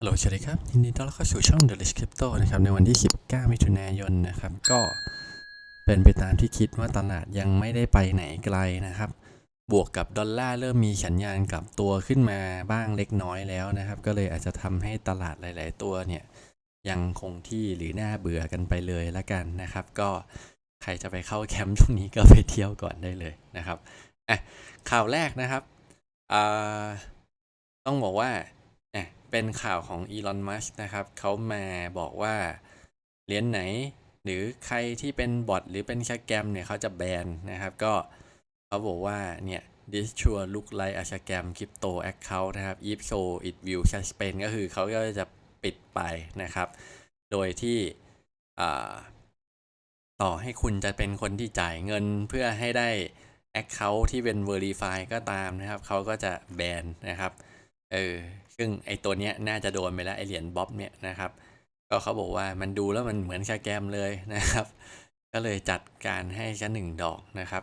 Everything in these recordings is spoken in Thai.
ฮัลโหลสวัสดีครับ ยินดีต้อนรับเข้าสู่ช่อง The Rich Crypto นะครับ ในวันที่ 19 มิถุนายนนะครับ ก็เป็นไปตามที่คิดว่าตลาดยังไม่ได้ไปไหนไกลนะครับ บวกกับดอลลาร์เริ่มมีสัญญาณกลับตัวขึ้นมาบ้างเล็กน้อยแล้วนะครับ ก็เลยอาจจะทำให้ตลาดหลาย ๆ ตัวเนี่ย ยังคงที่หรือน่าเบื่อกันไปเลยละกันนะครับ ก็ใครจะไปเข้าแคมป์ช่วงนี้ก็ไปเที่ยวก่อนได้เลยนะครับอะข่าวแรกนะครับอ่าต้องบอกว่า เป็นข่าวของอีลอนมัสนะครับ เขามาบอกว่าเหรียญไหน หรือใครที่เป็นบอทหรือเป็นสแกมเนี่ยเขาจะแบนนะครับ ก็เขาบอกว่าเนี่ย this sure look like a scam crypto account นะครับ if so it will suspend ก็คือเขาก็จะปิดไปนะครับ โดยที่ต่อให้คุณจะเป็นคนที่จ่ายเงินเพื่อให้ได้ Account ที่เป็น Verify ก็ตามนะครับ เขาก็จะแบนนะครับ เออ ซึ่งไอตัวเนี้ยน่าจะโดนไปแล้วไอเหรียญบ๊อบเนี่ยนะครับ ก็เขาบอกว่ามันดูแล้วมันเหมือนสแกมเลยนะครับ ก็เลยจัดการให้ชั้นหนึ่งดอกนะครับ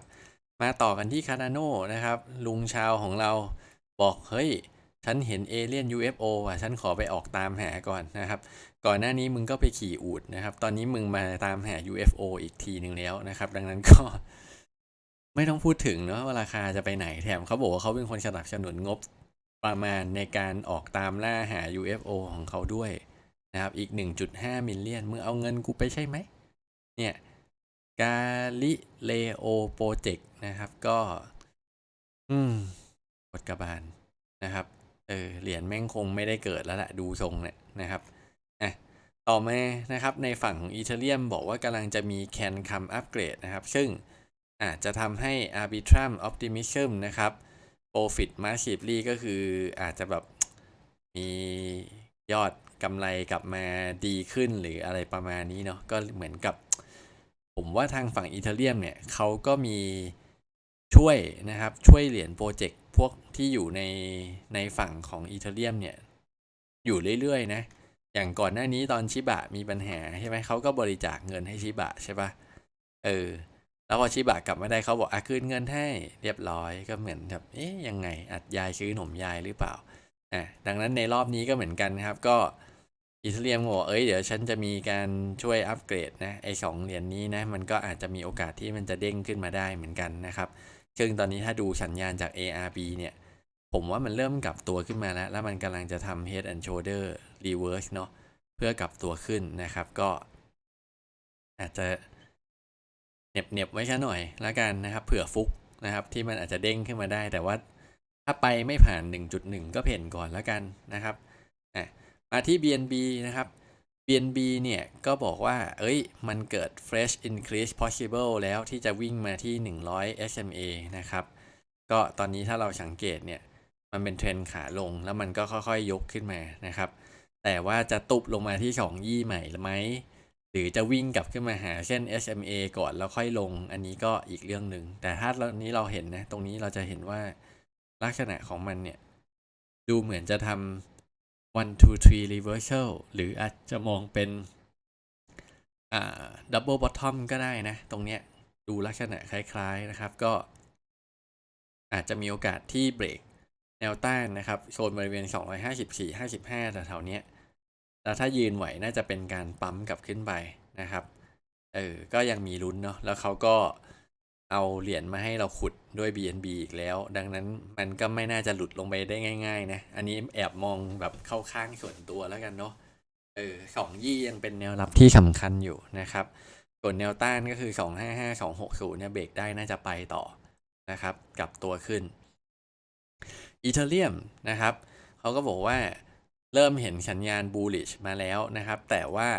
มาต่อกันที่คาร์ดาโนนะครับ ลุงชาวของเราบอกเฮ้ยฉันเห็นเอเลี่ยน UFO อะ ฉันขอไปออกตามหาก่อนนะครับ ก่อนหน้านี้มึงก็ไปขี่อูดนะครับ ตอนนี้มึงมาตามหา UFO อีกทีหนึ่งแล้วนะครับ ดังนั้นก็ไม่ต้องพูดถึงเนาะว่าราคาจะไปไหนแถมเขาบอกว่าเขาเป็นคนสนับสนุนงบ ประมาณในการออกตามล่าหา UFO ของเขาด้วยนะครับอีก 1.5 มิลเลียนมึงเอาเงินกูไปใช่ไหมเนี่ยกาลิเลโอโปรเจกต์นะครับก็ อืมกดกระบาลนะครับเออเหรียญแม่งคงไม่ได้เกิดแล้วแหละดูทรงเนี่ยนะครับอะต่อมานะครับในฝั่งของอีเทเรียมบอกว่ากำลังจะมีแคนคัมอัปเกรดนะครับ ซึ่งอาจจะทำให้ Arbitrum Optimism นะครับ Profit Massively ก็คืออาจจะแบบมียอดกำไรกลับมาดีขึ้นหรืออะไรประมาณนี้เนาะก็เหมือนกับ ผมว่าทางฝั่งอีเทเรียมเนี่ยเขาก็มีช่วยนะครับช่วยเหรียญโปรเจกต์พวกที่อยู่ในในฝั่งของอีเทเรียมเนี่ยอยู่เรื่อยๆนะ อย่างก่อนหน้านี้ตอนชิบะมีปัญหาใช่ไหมเขาก็บริจาคเงินให้ชิบะใช่ปะเออ แล้วพอชิบะกลับมาได้เขาบอกอะคืนเงินให้เรียบร้อยก็เหมือนแบบเอ๊ยยังไงอัดยายซื้อหนมยายหรือเปล่าอะดังนั้นในรอบนี้ก็เหมือนกันครับ ก็อิตาเลียมบอกเอ้ยเดี๋ยวฉันจะมีการช่วยอัปเกรดนะไอสองเหรียญนี้นะมันก็อาจจะมีโอกาสที่มันจะเด้งขึ้นมาได้เหมือนกันนะครับ ซึ่งตอนนี้ถ้าดูสัญญาณจาก ARB เนี่ยผมว่ามันเริ่มกลับตัวขึ้นมาแล้ว แล้วมันกำลังจะทำ head and shoulder reverse เนาะเพื่อกลับตัวขึ้นนะครับ ก็ อาจจะ เน็บเน็บๆไว้ซะหน่อยแล้วกันนะครับเผื่อฟุกนะครับที่มันอาจจะเด้งขึ้นมาได้ แต่ว่าถ้าไปไม่ผ่าน 1.1 ก็เพ่นก่อนแล้วกันนะครับอะมาที่ BNB นะครับ BNB เนี่ยก็บอกว่า เอ้ย มันเกิด fresh increase possible แล้วที่จะวิ่งมาที่ 100 SMA นะครับ ก็ตอนนี้ถ้าเราสังเกตเนี่ย มันเป็นเทรนขาลงแล้วมันก็ค่อยๆยกขึ้นมานะครับ แต่ว่าจะตุบลงมาที่ 2 ยี่ใหม่หรือไหม หรือจะวิ่งกลับขึ้นมาหาเส้น SMA ก่อนแล้วค่อยลง อันนี้ก็อีกเรื่องหนึ่ง แต่ถ้าตอนนี้เราเห็นนะ ตรงนี้เราจะเห็นว่าลักษณะของมันเนี่ย ดูเหมือนจะทำ one two three reversal หรืออาจจะมองเป็น อ่า double bottom ก็ได้นะ ตรงเนี้ยดูลักษณะคล้ายๆนะครับ ก็ อาจจะมีโอกาสที่เบรกแนวต้านนะครับ โซนบริเวณ 254 55แถวๆเนี้ย แล้วถ้ายืนไหวน่าจะเป็นการปั๊มกลับขึ้นไปนะครับ เออ ก็ยังมีลุ้นเนาะ แล้วเขาก็เอาเหรียญมาให้เราขุดด้วย BNB อีกแล้ว ดังนั้นมันก็ไม่น่าจะหลุดลงไปได้ง่าย ๆ นะ อันนี้แอบมองแบบเข้าข้างส่วนตัวแล้วกันเนาะ เออสองยี่ยังเป็นแนวรับที่สำคัญอยู่นะครับ ส่วนแนวต้านก็คือ 255 260 เนี่ยเบรกได้น่าจะไปต่อนะครับ กลับตัวขึ้นอีเทเรียมนะครับ เขาก็บอกว่า เริ่มเห็นสัญญาณ bullish มาแล้วนะครับ แต่ว่า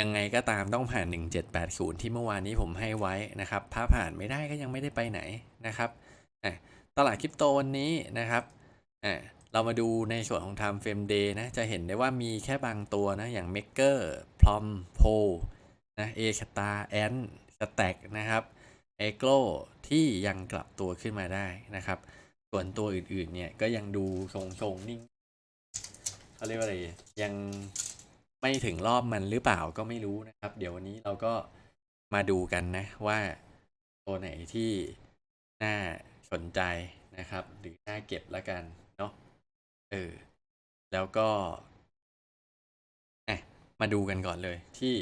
ยังไงก็ตามต้องผ่าน 1780 ที่เมื่อวานนี้ผมให้ไว้นะครับ ถ้าผ่านไม่ได้ก็ยังไม่ได้ไปไหนนะครับ ตลาดคริปโตวันนี้นะครับ เรามาดูในส่วนของ time frame day นะ จะเห็นได้ว่ามีแค่บางตัวนะ อย่าง Maker Plum p o นะ A Star Ant Stack นะครับเอโกลที่ยังกลับตัวขึ้นมาได้นะครับ ส่วนตัวอื่นๆเนี่ยก็ยังดูทรงๆนิ่ง เขาเรียกว่าอะไรยังไม่ถึงรอบมันหรือเปล่าก็ไม่รู้นะครับ เดี๋ยววันนี้เราก็มาดูกันนะว่าตัวไหนที่น่าสนใจนะครับ หรือน่าเก็บละกันเนาะเออแล้วก็มาดูกันก่อนเลยที่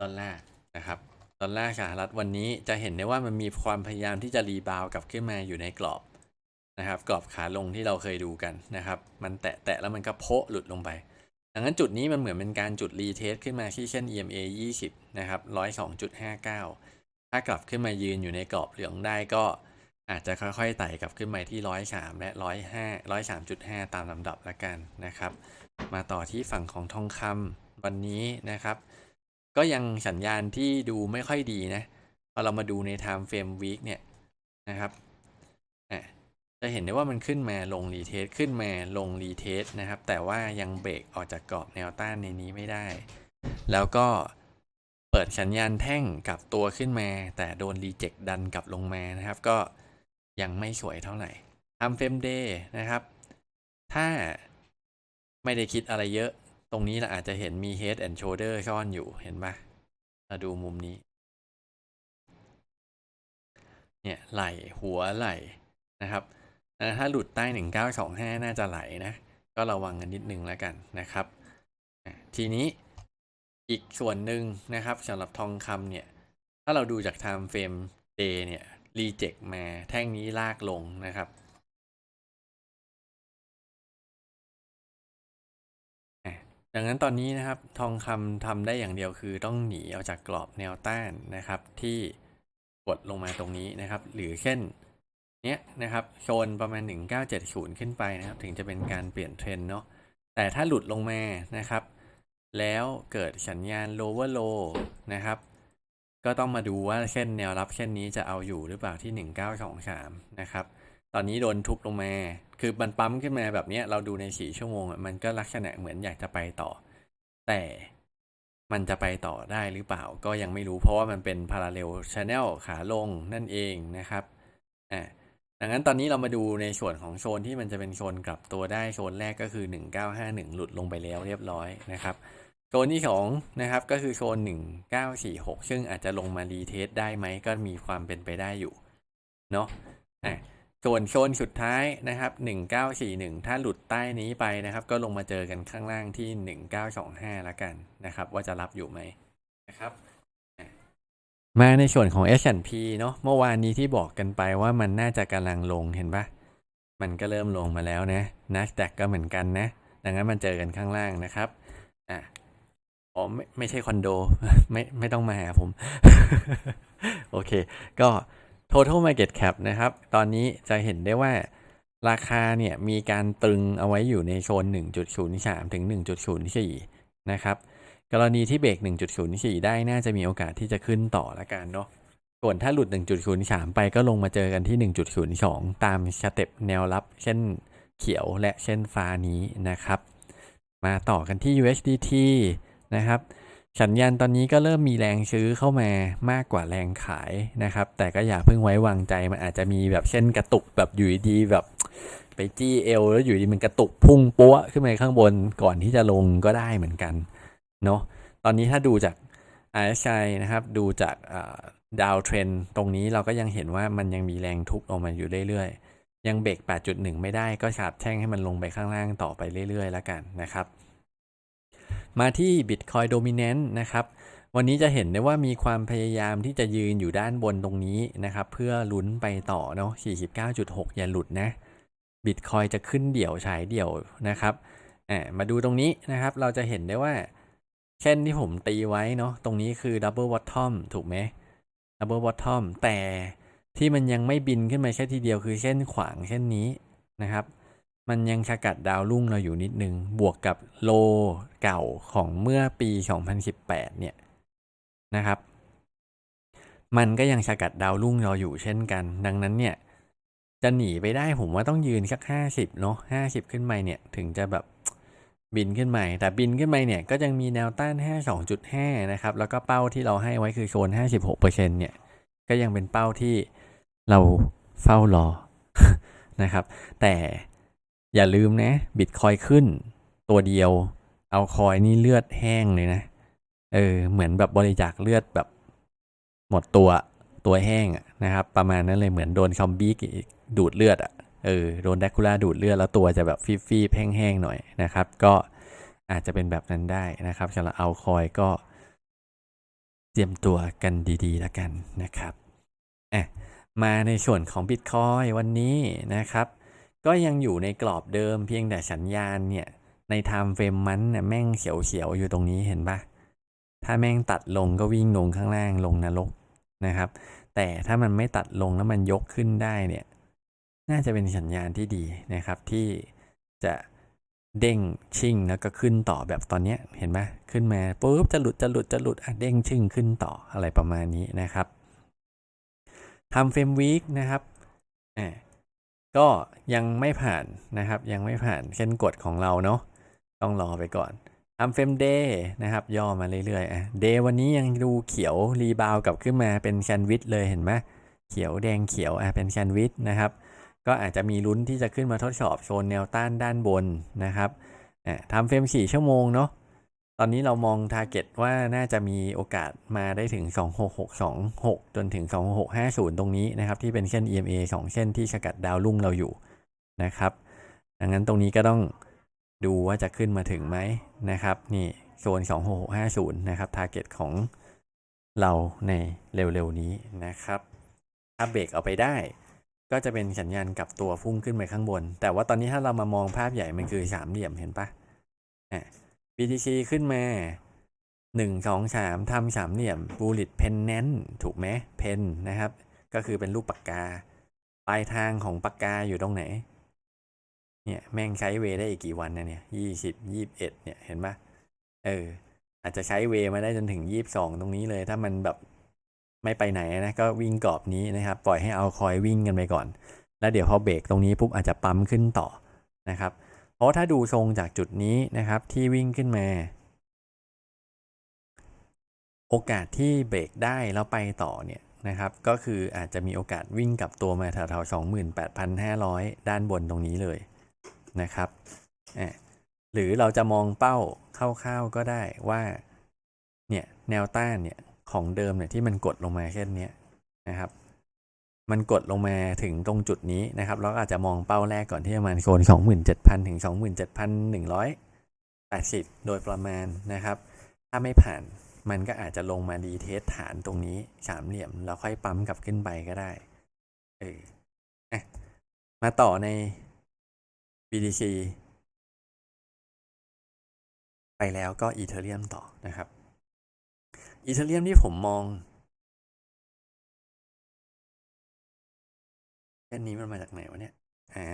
ดอลลาร์นะครับดอลลาร์สหรัฐวันนี้จะเห็นได้ว่ามันมีความพยายามที่จะรีบาวกลับขึ้นมาอยู่ในกรอบ นะครับกรอบขาลงที่เราเคยดูกันนะครับมันแตะแตะแล้วมันก็โพะหลุดลงไปดังนั้นจุดนี้มันเหมือนเป็นการจุดรีเทสขึ้นมาที่เช่น EMA 20นะครับ102.59 ถ้ากลับขึ้นมายืนอยู่ในกรอบเหลืองได้ก็อาจจะค่อยๆไต่กลับขึ้นไปที่ 103 และ 105 103.5 ตามลำดับละกันนะครับ มาต่อที่ฝั่งของทองคำวันนี้นะครับ ก็ยังสัญญาณที่ดูไม่ค่อยดีนะพอเรามาดูใน time frame week เนี่ยนะครับ จะเห็นได้ว่ามันขึ้นมาลงรีเทสขึ้นมาลงรีเทสนะครับ แต่ว่ายังเบรกออกจากกรอบแนวต้านในนี้ไม่ได้ แล้วก็เปิดสัญญาณแท่งกับตัวขึ้นมา แต่โดนรีเจ็คดันกลับลงมานะครับ ก็ยังไม่สวยเท่าไหร่ time frame day นะครับ ถ้าไม่ได้คิดอะไรเยอะ ตรงนี้เราอาจจะเห็นมี head and shoulder ซ่อนอยู่เห็นปะมาดูมุมนี้ เนี่ยไหลหัวไหลนะครับ ถ้าหลุดใต้ 1925 น่าจะไหลนะ ก็ระวังกันนิดนึงแล้วกันนะครับ ทีนี้อีกส่วนหนึ่งนะครับสำหรับทองคำเนี่ย ถ้าเราดูจาก time frame day เนี่ย reject มาแท่งนี้ลากลงนะครับดังนั้นตอนนี้นะครับทองคำทำได้อย่างเดียวคือต้องหนีออกจากกรอบแนวต้านนะครับ ที่กดลงมาตรงนี้นะครับ หรือเช่น เนี้ยนะครับโซนประมาณ 1970 ขึ้นไปนะครับ ถึงจะเป็นการเปลี่ยนเทรนเนาะแต่ถ้าหลุดลงมานะครับ แล้วเกิดสัญญาณ lower low นะครับ ก็ต้องมาดูว่าเส้นแนวรับเส้นนี้จะเอาอยู่หรือเปล่าที่ 1923 นะครับ ตอนนี้โดนทุบลงมา คือมันปั๊มขึ้นมาแบบเนี้ยเราดูในสี่ชั่วโมง มันก็ลักษณะเหมือนอยากจะไปต่อ แต่มันจะไปต่อได้หรือเปล่าก็ยังไม่รู้เพราะว่ามันเป็น parallel channel ขาลงนั่นเองนะครับอ่า ดังนั้นตอนนี้เรามาดูในส่วนของโซนที่มันจะเป็นโซนกลับตัวได้โซนแรกก็คือ 1951 หลุดลงไปแล้วเรียบร้อยนะครับโซนที่2นะครับก็คือโซน 1946 ซึ่งอาจจะลงมารีเทสได้ไหมก็มีความเป็นไปได้อยู่เนาะอะส่วนโซนสุดท้ายนะครับ 1941 ถ้าหลุดใต้นี้ไปนะครับ ก็ลงมาเจอกันข้างล่างที่ 1925 แล้วกันนะครับ ว่าจะรับอยู่ไหมนะครับ มาในส่วนของ S&P เนาะเมื่อวานนี้ที่บอกกันไปว่ามันน่าจะกำลังลงเห็นปะมันก็เริ่มลงมาแล้วนะ NASDAQ ก็เหมือนกันนะ ดังนั้นมันเจอกันข้างล่างนะครับอะอ๋อไม่ไม่ใช่คอนโด ไม่ไม่ต้องมาหาผม โอเค ก็ total market cap นะครับ ตอนนี้จะเห็นได้ว่าราคาเนี่ยมีการตรึงเอาไว้อยู่ในโซน 1.03 ถึง 1.04 นะครับ กรณีที่เบรก 1.04 ได้น่าจะมีโอกาสที่จะขึ้นต่อละกันเนาะ ส่วนถ้าหลุด 1.03 ไปก็ลงมาเจอกันที่ 1.02 ตามสเต็ปแนวรับ เช่นเขียวและเช่นฟ้านี้นะครับ มาต่อกันที่ USDT นะครับ สัญญาณตอนนี้ก็เริ่มมีแรงซื้อเข้ามามากกว่าแรงขายนะครับ แต่ก็อย่าเพิ่งไว้วางใจ มันอาจจะมีแบบเช่นกระตุกแบบอยู่ดีแบบไปจี้เอวแล้วอยู่ดีมันกระตุกพุ่งปั้วขึ้นไปข้างบนก่อนที่จะลงก็ได้เหมือนกัน เนาะตอนนี้ถ้าดูจาก RSI นะครับ ดูจากดาวเทรนตรงนี้เราก็ยังเห็นว่ามันยังมีแรงทุบออกมาอยู่เรื่อยๆ ยังเบรก 8.1 ไม่ได้ก็ฉาบแช่งให้มันลงไปข้างล่างต่อไปเรื่อยๆ แล้วกันนะครับ มาที่ Bitcoin Dominant นะครับ วันนี้จะเห็นได้ว่ามีความพยายามที่จะยืนอยู่ด้านบนตรงนี้นะครับ เพื่อลุ้นไปต่อเนาะ 49.6 อย่าหลุดนะ Bitcoin จะขึ้นเดี่ยวฉายเดี่ยวนะครับอ่ามาดูตรงนี้นะครับ เราจะเห็นได้ว่า เช่นที่ผมตีไว้เนาะตรงนี้คือ Double Bottom ถูกไหม Double Bottom แต่ที่มันยังไม่บินขึ้นมาแค่ทีเดียวคือเส้นขวางเส้นนี้นะครับ มันยังสกัดดาวรุ่งเราอยู่นิดนึง บวกกับโลเก่าของเมื่อปี 2018 เนี่ยนะครับ มันก็ยังสกัดดาวรุ่งเราอยู่เช่นกัน ดังนั้นเนี่ยจะหนีไปได้ผมว่าต้องยืนสัก 50 เนาะ50 ขึ้นไปเนี่ยถึงจะแบบ บินขึ้นใหมาแต่บินขึ้นไปเนี่ยก็ยังมีแนวต้าน 52.5 นะครับ แล้วก็เป้าที่เราให้ไว้คือโซน 56%เนี่ย ก็ยังเป็นเป้าที่เราเฝ้ารอนะครับ แต่อย่าลืมนะบิตคอยขึ้น ตัวเดียวเอาคอยนี่เลือดแห้งเลยนะ เออ เหมือนแบบบริจาคเลือดแบบหมดตัวตัวแห้งนะครับ ประมาณนั้นเลยเหมือนโดนซอมบี้ดูดเลือดอะ เออโดนแดกคูล่าดูดเลือดแล้วตัวจะแบบฟีฟีแห้งๆหน่อยนะครับ ก็อาจจะเป็นแบบนั้นได้นะครับสำหรับเอาคอยก็ เตรียมตัวกันดีๆแล้วกันนะครับอะมาในส่วนของ Bitcoin วันนี้นะครับ ก็ยังอยู่ในกรอบเดิมเพียงแต่สัญญาณเนี่ย ใน time frame มันน่ะแม่งเขียวๆอยู่ตรงนี้เห็นปะถ้าแม่งตัดลงก็วิ่งลงข้างล่างลงนรกนะครับ แต่ถ้ามันไม่ตัดลงแล้วมันยกขึ้นได้เนี่ย น่าจะเป็นสัญญาณที่ดีนะครับที่จะเด้งชิ่งแล้วก็ขึ้นต่อแบบตอนนี้เห็นไหมขึ้นมาปุ๊บจะหลุดจะหลุดจะหลุดอะเด้งชิ่งขึ้นต่ออะไรประมาณนี้นะครับทำเฟรมวีคนะครับอ่าก็ยังไม่ผ่านนะครับ ยังไม่ผ่านเส้นกฎของเราเนาะต้องรอไปก่อนทำเฟรมเดย์นะครับ ย่อมาเรื่อยๆอะเดย์วันนี้ยังดูเขียวรีบาวกลับขึ้นมาเป็นแซนด์วิชเลยเห็นไหมเขียวแดงเขียวอะเป็นแซนด์วิชนะครับ ก็อาจจะมีลุ้นที่จะขึ้นมาทดสอบโซนแนวต้านด้านบนนะครับทำเฟรม 4 ชั่วโมงเนาะตอนนี้เรามอง t a r g e t ว่าน่าจะมีโอกาสมาได้ถึง 26626 จนถึง 26650 ตรงนี้นะครับ ที่เป็นเส้น EMA 2 เส้นที่สกัดดาวรุ่งเราอยู่นะครับ ดังนั้นตรงนี้ก็ต้องดูว่าจะขึ้นมาถึงไหมนะครับ นี่โซน 26650 นะครับ t a r g e t ของเราในเร็วๆนี้นะครับถ้าเบรกเอาไปได้ ก็จะเป็นสัญญาณกลับตัวพุ่งขึ้นไปข้างบน แต่ว่าตอนนี้ถ้าเรามามองภาพใหญ่มันคือสามเหลี่ยมเห็นปะอะ BTC ขึ้นมาหนึ่งสองสามทำสามเหลี่ยม bullet pennant ถูกไหม pen นะครับ ก็คือเป็นรูปปากกา ปลายทางของปากกาอยู่ตรงไหน เนี่ยแม่งใช้เวได้อีกกี่วันนะเนี่ยยี่สิบยี่บเอ็ดเนี่ยเห็นปะเออ อาจจะใช้เวมาได้จนถึงยี่บสองตรงนี้เลย ถ้ามันแบบ ไม่ไปไหนนะก็วิ่งกรอบนี้นะครับ ปล่อยให้เอาคอยวิ่งกันไปก่อน แล้วเดี๋ยวพอเบรกตรงนี้ปุ๊บอาจจะปั๊มขึ้นต่อนะครับ เพราะถ้าดูทรงจากจุดนี้นะครับที่วิ่งขึ้นมา โอกาสที่เบรกได้แล้วไปต่อเนี่ยนะครับ ก็คืออาจจะมีโอกาสวิ่งกลับตัวมาแถวๆ28,500 ด้านบนตรงนี้เลยนะครับหรือเราจะมองเป้าคร่าวๆก็ได้ว่าเนี่ยแนวต้านเนี่ย ของเดิมเนี่ยที่มันกดลงมาเช่นนี้นะครับ มันกดลงมาถึงตรงจุดนี้นะครับเราอาจจะมองเป้าแรกก่อนที่ประมาณโซน27,000 ถึง 27,180 โดยประมาณนะครับ ถ้าไม่ผ่านมันก็อาจจะลงมาดีเทสฐานตรงนี้สามเหลี่ยมแล้วค่อยปั๊มกลับขึ้นไปก็ได้เออมาต่อใน BTC ไปแล้วก็อีเทเรียมต่อนะครับ อีเทเรียมที่ผมมองเส้นนี้มันมาจากไหนวะเนี่ย อ่า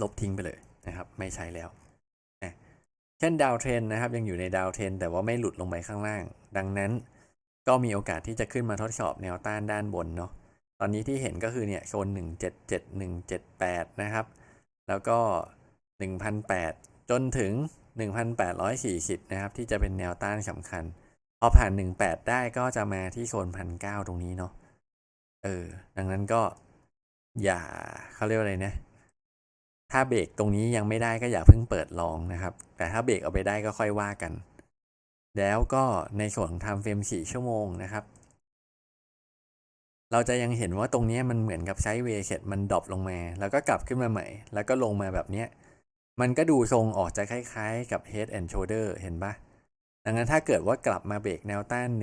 ลบทิ้งไปเลยนะครับ ไม่ใช้แล้วเช่นดาวเทรนนะครับ ยังอยู่ในดาวเทรนแต่ว่าไม่หลุดลงไปข้างล่าง ดังนั้นก็มีโอกาสที่จะขึ้นมาทดสอบแนวต้านด้านบนเนาะตอนนี้ที่เห็นก็คือเนี่ยโซน177 178 นะครับ แล้วก็ 1,008 จนถึง 1,840 นะครับ ที่จะเป็นแนวต้านสำคัญ พอผ่าน 18 ได้ก็จะมาที่โซน1,009ตรงนี้เนาะ เออ ดังนั้นก็อย่าเขาเรียกอะไรนะ ถ้าเบรกตรงนี้ยังไม่ได้ก็อย่าเพิ่งเปิดลองนะครับ แต่ถ้าเบรกเอาไปได้ก็ค่อยว่ากัน แล้วก็ในส่วนของ time frame 4ชั่วโมงนะครับ เราจะยังเห็นว่าตรงนี้มันเหมือนกับไซด์เวย์เสร็จมันดรอปลงมา แล้วก็กลับขึ้นมาใหม่ แล้วก็ลงมาแบบเนี้ย มันก็ดูทรงออกจะคล้ายๆ กับ head and shoulder เห็นปะดังนั้นถ้าเกิดว่ากลับมาเบรกแนวต้าน 17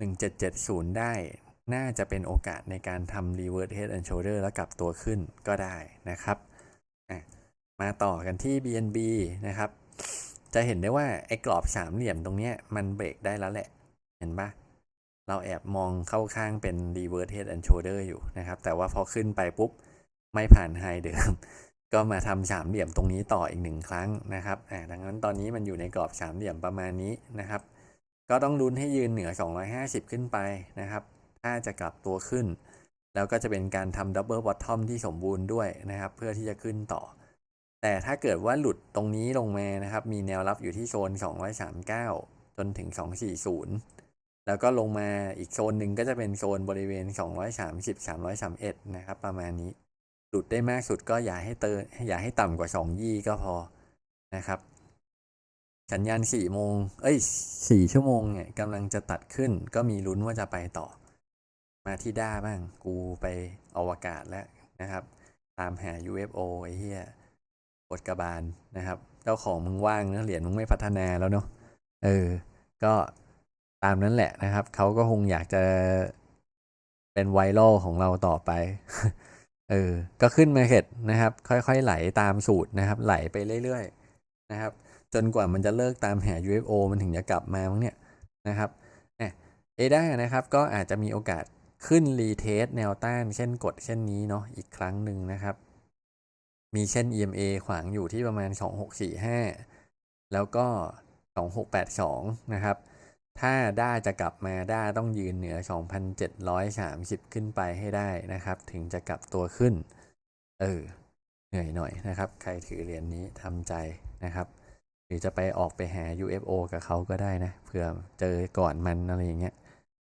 1770 ได้ น่าจะเป็นโอกาสในการทำ reverse head and shoulder แล้วกลับตัวขึ้นก็ได้นะครับ มาต่อกันที่ BNB นะครับ จะเห็นได้ว่า ไอ้กรอบสามเหลี่ยมตรงนี้มันเบรกได้แล้วแหละ เห็นปะเราแอบมองเข้าข้างเป็น reverse head and shoulder อยู่นะครับ แต่ว่าพอขึ้นไปปุ๊บ ไม่ผ่านไฮเดิม ก็มาทำสามเหลี่ยมตรงนี้ต่ออีกหนึ่งครั้งนะครับอ่าดังนั้นตอนนี้มันอยู่ในกรอบสามเหลี่ยมประมาณนี้นะครับ ก็ต้องลุ้นให้ยืนเหนือ 250 ขึ้นไปนะครับ ถ้าจะกลับตัวขึ้น แล้วก็จะเป็นการทำดับเบิลบอททอมที่สมบูรณ์ด้วยนะครับ เพื่อที่จะขึ้นต่อ แต่ถ้าเกิดว่าหลุดตรงนี้ลงมานะครับ มีแนวรับอยู่ที่โซน 239 จนถึง 240 แล้วก็ลงมาอีกโซนหนึ่งก็จะเป็นโซนบริเวณ 230 331 นะครับ ประมาณนี้ หลุดได้มากสุดก็อย่าให้เตินอย่าให้ต่ำกว่า2ยี่ก็พอนะครับ สัญญาณ4โมง เอ้ย4ชั่วโมงเนี่ยกำลังจะตัดขึ้น ก็มีลุ้นว่าจะไปต่อ มาที่ด้าบ้าง กูไปอวกาศแล้วนะครับ ตามหา UFO ไอ้เหี้ยกดกระบาลนะครับ เจ้าของมึงว่างนะเหรียญมึงไม่พัฒนาแล้วเนาะเออ ก็ตามนั้นแหละนะครับ เขาก็คงอยากจะเป็นไวรัลของเราต่อไป เออ ก็ขึ้นมาเสร็จนะครับ ค่อยๆ ไหลตามสูตรนะครับ ไหลไปเรื่อยๆนะครับ จนกว่ามันจะเลิกตามหา UFO มันถึงจะกลับมามั้งเนี่ยนะครับเอด้านะครับก็อาจจะมีโอกาสขึ้นรีเทสแนวต้านเช่นกดเช่นนี้เนาะอีกครั้งหนึ่งนะครับ มีเช่น EMA ขวางอยู่ที่ประมาณ 2645 แล้วก็ 2682 นะครับ ถ้าด้าจะกลับมาด้าต้องยืนเหนือ 2,730 ขึ้นไปให้ได้นะครับ ถึงจะกลับตัวขึ้น เออ เหนื่อยหน่อยนะครับ ใครถือเหรียญนนี้ทำใจนะครับ หรือจะไปออกไปหา UFO กับเขาก็ได้นะเผื่อเจอก่อนมันอะไรอย่างเงี้ย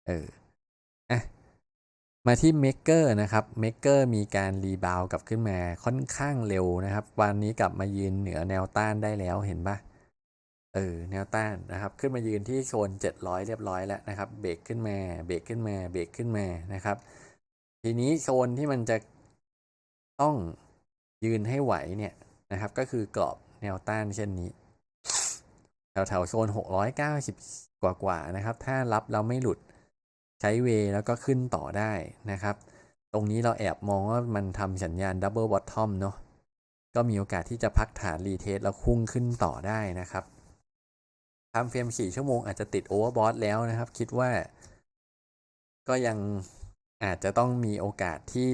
เอออะมาที่เมกเกอร์นะครับเมกเกอร์มีการรีบาวกลับขึ้นมาค่อนข้างเร็วนะครับ วันนี้กลับมายืนเหนือแนวต้านได้แล้วเห็นปะ เออแนวต้านนะครับขึ้นมายืนที่โซน 700 เรียบร้อยแล้วนะครับเบรกขึ้นมาเบรกขึ้นมาเบรกขึ้นมานะครับ ทีนี้โซนที่มันจะต้องยืนให้ไหวเนี่ยนะครับ ก็คือกรอบแนวต้านเช่นนี้แถวแถวๆโซน 690กว่ากว่าๆนะครับ ถ้ารับเราไม่หลุดใช้เวแล้วก็ขึ้นต่อได้นะครับ ตรงนี้เราแอบมองว่ามันทำสัญญาณดับเบิลบอททอมเนาะก็มีโอกาสที่จะพักฐานรีเทสแล้วพุ่งขึ้นต่อได้นะครับ ทำเฟรม4ชั่วโมงอาจจะติดโอเวอร์บอทแล้วนะครับ คิดว่า ก็ยังอาจจะต้องมีโอกาสที่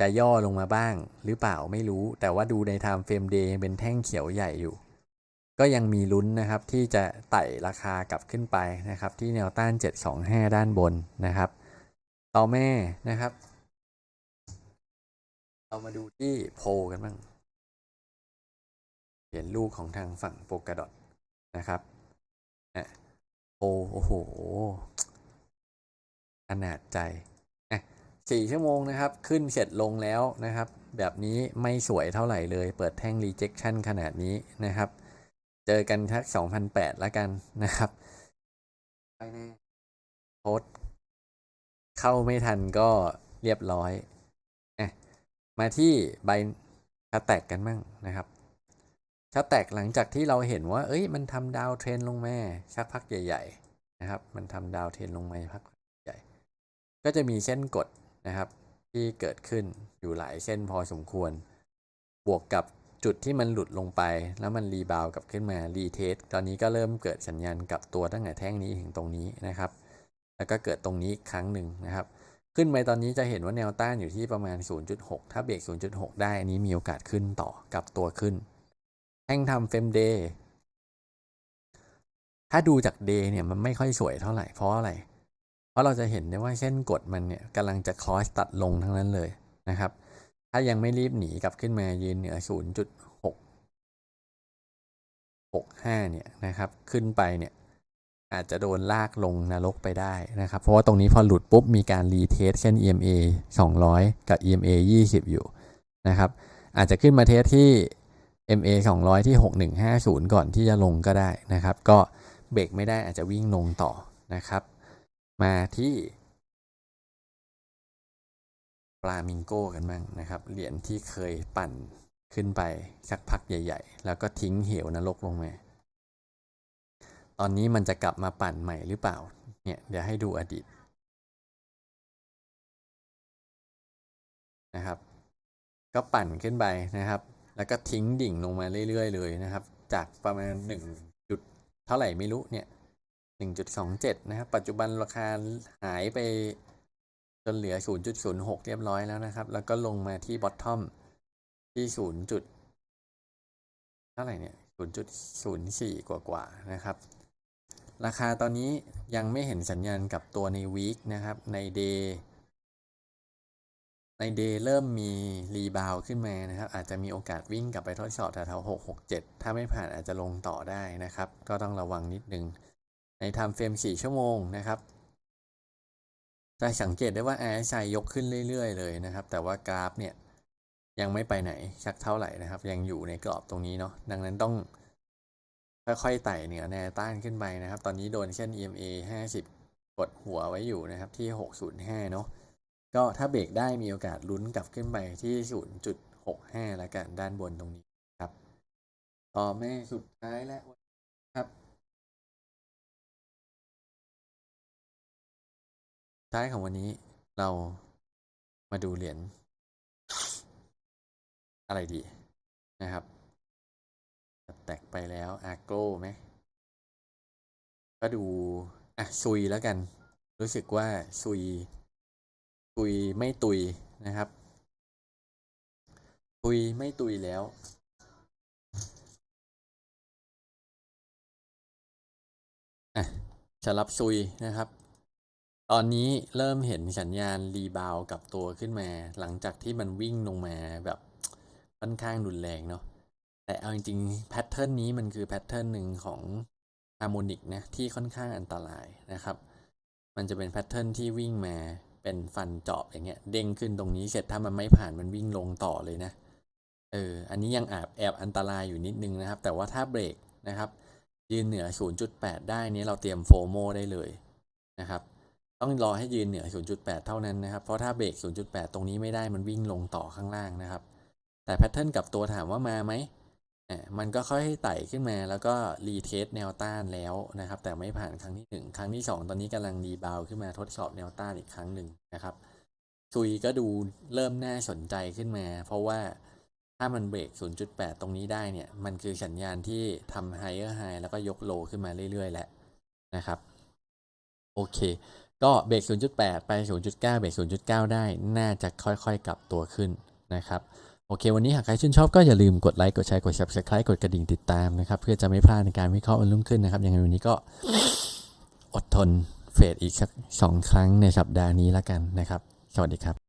จะย่อลงมาบ้างหรือเปล่าไม่รู้ แต่ว่าดูในไทม์เฟรมเดย์เป็นแท่งเขียวใหญ่อยู่ ก็ยังมีลุ้นนะครับที่จะไต่ราคากลับขึ้นไปนะครับ ที่แนวต้าน 725 ด้านบนนะครับ ต่อแม่นะครับ เรามาดูที่โพกันบ้างเหรียญลูกของทางฝั่งโปกาดอทนะครับ อะโอ้โหอนาจใจสี่ชั่วโมงนะครับ ขึ้นเสร็จลงแล้วนะครับ แบบนี้ไม่สวยเท่าไหร่เลย เปิดแท่ง rejection ขนาดนี้นะครับ เจอกันทัก2008แล้วกันนะครับไปแน่โพสเข้าไม่ทันก็เรียบร้อยอะมาที่ใบชาแตกกันมั่งนะครับ ชาแตกหลังจากที่เราเห็นว่า เอ้ย มันทำดาวเทรนลงมาสักพักใหญ่ ๆ นะครับ มันทำดาวเทรนลงมาพักใหญ่ ก็จะมีเส้นกดนะครับ ที่เกิดขึ้นอยู่หลายเส้นพอสมควร บวกกับจุดที่มันหลุดลงไป แล้วมันรีบาวกลับขึ้นมารีเทสตอนนี้ก็เริ่มเกิดสัญญาณกลับตัวตั้งแต่แท่งนี้ถึงตรงนี้นะครับ แล้วก็เกิดตรงนี้ครั้งหนึ่งนะครับขึ้นไปตอนนี้จะเห็นว่าแนวต้านอยู่ที่ประมาณ 0.6 ถ้าเบรก 0.6 ได้อันนี้มีโอกาสขึ้นต่อกับตัวขึ้น แท่งทำเฟมเดย์ถ้าดูจากเดย์เนี่ยมันไม่ค่อยสวยเท่าไหร่เพราะอะไร เพราะเราจะเห็นได้ว่าเส้นกดมันเนี่ยกำลังจะคอสตัดลงทั้งนั้นเลยนะครับ ถ้ายังไม่รีบหนีกลับขึ้นมายืนเหนือ 0.665 เนี่ยนะครับ ขึ้นไปเนี่ยอาจจะโดนลากลงนรกไปได้นะครับ เพราะว่าตรงนี้พอหลุดปุ๊บมีการรีเทสเช่น EMA 200 กับ EMA 20 อยู่นะครับ อาจจะขึ้นมาเทสที่ MA 200 ที่ 6150 ก่อนที่จะลงก็ได้นะครับ ก็เบรกไม่ได้อาจจะวิ่งลงต่อนะครับ มาที่ปลามิงโก้กันบ้างนะครับ เหรียญที่เคยปั่นขึ้นไปสักพักใหญ่ ๆ แล้วก็ทิ้งเหวนรกลงมา ตอนนี้มันจะกลับมาปั่นใหม่หรือเปล่า เนี่ยเดี๋ยวให้ดูอดีตนะครับ ก็ปั่นขึ้นไปนะครับ แล้วก็ทิ้งดิ่งลงมาเรื่อยๆเลยนะครับ จากประมาณหนึ่งจุดเท่าไหร่ไม่รู้เนี่ยหนึ่งจุดสองเจ็ดนะครับ ปัจจุบันราคาหายไปจนเหลือศูนย์จุดศูนย์หกเรียบร้อยแล้วนะครับ แล้วก็ลงมาที่บอททอมที่ศูนย์จุดเท่าไหร่เนี่ยศูนย์จุดศูนย์สี่กว่าๆนะครับ ราคาตอนนี้ยังไม่เห็นสัญญาณกับตัวในวีคนะครับ ในเดย์ ในเดย์เริ่มมีรีบาวขึ้นมานะครับ อาจจะมีโอกาสวิ่งกลับไปทดสอบแถวๆหกหกเจ็ดถ้าไม่ผ่านอาจจะลงต่อได้นะครับ ก็ต้องระวังนิดนึง ในไทม์เฟรมสี่ชั่วโมงนะครับ จะสังเกตได้ว่า RSI ยกขึ้นเรื่อยๆเลยนะครับ แต่ว่ากราฟเนี่ยยังไม่ไปไหนชักเท่าไหร่นะครับ ยังอยู่ในกรอบตรงนี้เนาะดังนั้นต้องค่อยๆไต่เหนือแนวต้านขึ้นไปนะครับ ตอนนี้โดนเส้น EMA 50 กดหัวไว้อยู่นะครับที่ 605 เนาะ ก็ถ้าเบรกได้มีโอกาสลุ้นกลับขึ้นไปที่ 0.65 แล้วกันด้านบนตรงนี้ครับ ต่อแม่สุดท้ายแล้วครับท้ายของวันนี้เรามาดูเหรียญอะไรดีนะครับแตกไปแล้วอาโกลไหมก็ดูอะซุยแล้วกัน รู้สึกว่าซุย ซุยไม่ตุยนะครับ ตุยไม่ตุยแล้ว จะรับซุยนะครับ ตอนนี้เริ่มเห็นสัญญาณรีบาวกับตัวขึ้นมา หลังจากที่มันวิ่งลงมาแบบค่อนข้างรุนแรงเนาะ แต่เอาจริงๆแพทเทิร์นนี้มันคือแพทเทิร์นหนึ่งของฮาร์โมนิกนะที่ค่อนข้างอันตรายนะครับ มันจะเป็นแพทเทิร์นที่วิ่งมา เป็นฟันเจาะอย่างเงี้ยเด้งขึ้นตรงนี้เสร็จถ้ามันไม่ผ่านมันวิ่งลงต่อเลยนะเอออันนี้ยังแอบแอบอันตรายอยู่นิดนึงนะครับ แต่ว่าถ้าเบรกนะครับ ยืนเหนือ 0.8 ได้นี้เราเตรียมโฟโมได้เลยนะครับ ต้องรอให้ยืนเหนือ 0.8 เท่านั้นนะครับ เพราะถ้าเบรก 0.8 ตรงนี้ไม่ได้มันวิ่งลงต่อข้างล่างนะครับ แต่แพทเทิร์นกับตัวถามว่ามาไหม มันก็ค่อยไต่ขึ้นมาแล้วก็รีเทสแนวต้านแล้วนะครับ แต่ไม่ผ่านครั้งที่หนึ่งครั้งที่สองตอนนี้กำลังรีบาวขึ้นมาทดสอบแนวต้านอีกครั้งหนึ่งนะครับซุยก็ดูเริ่มน่าสนใจขึ้นมา เพราะว่าถ้ามันเบรก 0.8 ตรงนี้ได้เนี่ย มันคือสัญญาณที่ทำ higher high แล้วก็ยกโลขึ้นมาเรื่อย ๆ แหละนะครับ โอเค ก็เบรก 0.8 ไป 0.9 เบรก 0.9 ได้ น่าจะค่อยๆ กลับตัวขึ้นนะครับ โอเค วันนี้หากใครชื่นชอบก็อย่าลืมกดไลค์กดแชร์กด subscribe กดกระดิ่งติดตามนะครับ เพื่อจะไม่พลาดในการวิเคราะห์อันรุ่งขึ้นนะครับยังไงวันนี้ก็อดทนเฟดอีกสักสองครั้งในสัปดาห์นี้แล้วกันนะครับ สวัสดีครับ